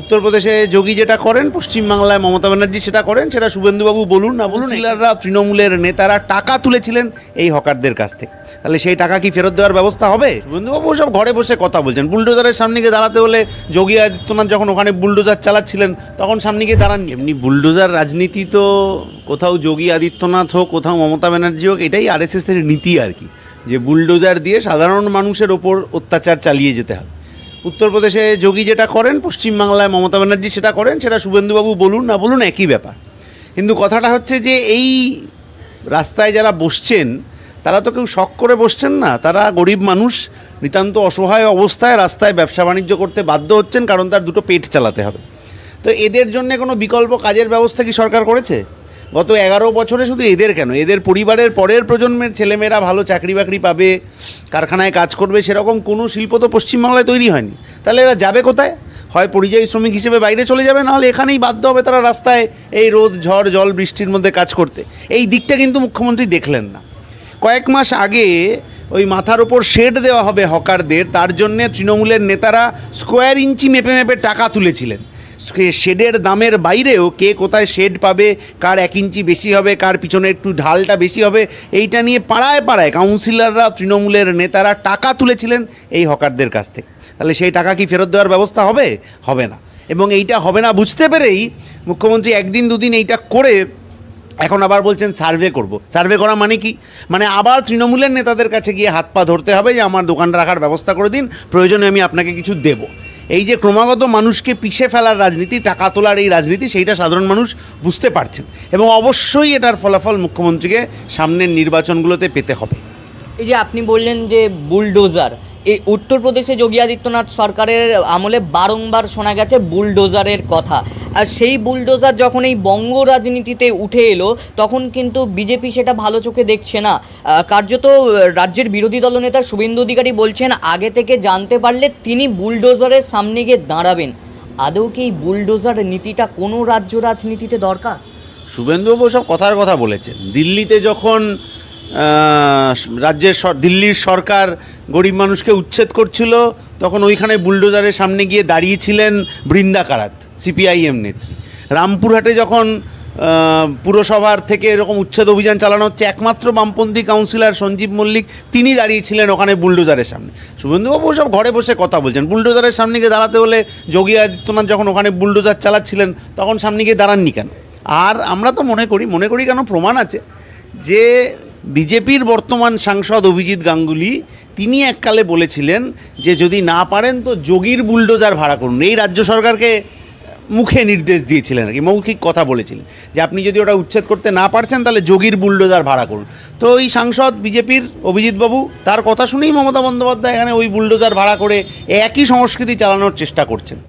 উত্তরপ্রদেশে যোগী যেটা করেন, পশ্চিমবাংলায় মমতা ব্যানার্জি সেটা করেন, সেটা শুভেন্দুবাবু বলুন না বলুন কাউন্সিলররা তৃণমূলের নেতারা টাকা তুলেছিলেন এই হকারদের কাছ থেকে। তাহলে সেই টাকা কি ফেরত দেওয়ার ব্যবস্থা হবে? শুভেন্দুবাবু সব ঘরে বসে কথা বলছেন। বুলডোজারের সামনে গিয়ে দাঁড়াতে হলে যোগী আদিত্যনাথ যখন ওখানে বুলডোজার চালাচ্ছিলেন, তখন সামনে গিয়ে দাঁড়ান এমনি বুলডোজার রাজনীতি তো কোথাও যোগী আদিত্যনাথ হোক, কোথাও মমতা ব্যানার্জি হোক, এটাই আরএসএসের নীতি আর কি। যে বুলডোজার দিয়ে সাধারণ মানুষের ওপর অত্যাচার চালিয়ে যেতে হবে। উত্তরপ্রদেশে যোগী যেটা করেন, পশ্চিমবাংলায় মমতা ব্যানার্জি সেটা করেন, সেটা শুভেন্দুবাবু বলুন না বলুন, একই ব্যাপার। কিন্তু কথাটা হচ্ছে যে এই রাস্তায় যারা বসছেন, তারা তো কেউ শখ করে বসছেন না, তারা গরিব মানুষ, নিতান্ত অসহায় অবস্থায় রাস্তায় ব্যবসা বাণিজ্য করতে বাধ্য হচ্ছেন কারণ তার দুটো পেট চালাতে হবে। তো এদের জন্য কোনো বিকল্প কাজের ব্যবস্থা কি সরকার করেছে? গত এগারো বছরে শুধু এদের কেন? এদের পরিবারের পরের প্রজন্মের ছেলেমেয়েরা ভালো চাকরি বাকরি পাবে, কারখানায় কাজ করবে, সেরকম কোনো শিল্প তো পশ্চিমবাংলায় তৈরি হয়নি। তাহলে এরা যাবে কোথায়? হয় পরিযায়ী শ্রমিক হিসেবে বাইরে চলে যাবে, নাহলে এখানেই বাধ্য হবে তারা রাস্তায় এই রোদ, ঝড়, জল, বৃষ্টির মধ্যে কাজ করতে। এই দিকটা কিন্তু মুখ্যমন্ত্রী দেখলেন না। কয়েক মাস আগে ওই মাথার ওপর শেড দেওয়া হবে হকারদের, তার জন্যে তৃণমূলের নেতারা স্কোয়ার ইঞ্চি মেপে মেপে টাকা তুলেছিলেন। শেডের দামের বাইরেও কে কোথায় শেড পাবে, কার এক ইঞ্চি বেশি হবে, কার পিছনে একটু ঢালটা বেশি হবে, এইটা নিয়ে পাড়ায় পাড়ায় কাউন্সিলররা, তৃণমূলের নেতারা টাকা তুলেছিলেন এই হকারদের কাছ থেকে। তাহলে সেই টাকা কি ফেরত দেওয়ার ব্যবস্থা হবে? হবে না। এবং এইটা হবে না বুঝতে পেরেই মুখ্যমন্ত্রী একদিন দুদিন এইটা করে এখন আবার বলছেন, সার্ভে করব। সার্ভে করা মানে কি? মানে আবার তৃণমূলের নেতাদের কাছে গিয়ে হাত পা ধরতে হবে যে, আমার দোকান রাখার ব্যবস্থা করে দিন, প্রয়োজনে আমি আপনাকে কিছু দেব। এই যে ক্রমাগত মানুষকে পিষে ফেলার রাজনীতি, টাকা তোলার এই রাজনীতি, সেইটা সাধারণ মানুষ বুঝতে পারছেন। এবং অবশ্যই এটার ফলাফল মুখ্যমন্ত্রীকে সামনের নির্বাচনগুলোতে পেতে হবে। এই যে আপনি বললেন যে বুলডোজার এই উত্তরপ্রদেশে যোগী আদিত্যনাথ সরকারের আমলে বারংবার শোনা গেছে বুলডোজারের কথা। আর সেই বুলডোজার যখন এই বঙ্গ রাজনীতিতে উঠে এলো, তখন কিন্তু বিজেপি সেটা ভালো চোখে দেখছে না। কার্যত রাজ্যের বিরোধী দলনেতা শুভেন্দু অধিকারী বলছেন, আগে থেকে জানতে পারলে তিনি বুলডোজারের সামনে গিয়ে দাঁড়াবেন। আদৌ কি এই বুলডোজার নীতিটা কোনো রাজ্য রাজনীতিতে দরকার? শুভেন্দুবাবু সব কথার কথা বলেছেন। দিল্লিতে যখন রাজ্যের দিল্লির সরকার গরিব মানুষকে উচ্ছেদ করছিল, তখন ওইখানে বুলডোজারের সামনে গিয়ে দাঁড়িয়েছিলেন বৃন্দা কারাত, সিপিআইএম নেত্রী। রামপুরহাটে যখন পুরসভার থেকে এরকম উচ্ছেদ অভিযান চালানো হচ্ছে, একমাত্র বামপন্থী কাউন্সিলর সঞ্জীব মল্লিক, তিনি দাঁড়িয়েছিলেন ওখানে বুলডোজারের সামনে। শুভেন্দুবাবু সব ঘরে বসে কথা বলছেন, বুলডোজারের সামনে গিয়ে দাঁড়াতে হলে যোগী আদিত্যনাথ যখন ওখানে বুলডোজার চালাচ্ছিলেন, তখন সামনে গিয়ে দাঁড়াননি কেন? আর আমরা তো মনে করি মনে করি কেন প্রমাণ আছে যে বিজেপির বর্তমান সাংসদ অভিজিৎ গাঙ্গুলি, তিনি এককালে বলেছিলেন যে যদি না পারেন তো যোগীর বুলডোজার ভাড়া করুন। এই রাজ্য সরকারকে মুখে নির্দেশ দিয়েছিলেন আর কি, মৌখিক কথা বলেছিলেন যে আপনি যদি ওটা উচ্ছেদ করতে না পারছেন তাহলে যোগীর বুলডোজার ভাড়া করুন। তো ওই সাংসদ বিজেপির অভিজিৎবাবু তার কথা শুনেই মমতা বন্দ্যোপাধ্যায় এখানে ওই বুলডোজার ভাড়া করে একই সংস্কৃতি চালানোর চেষ্টা করছেন।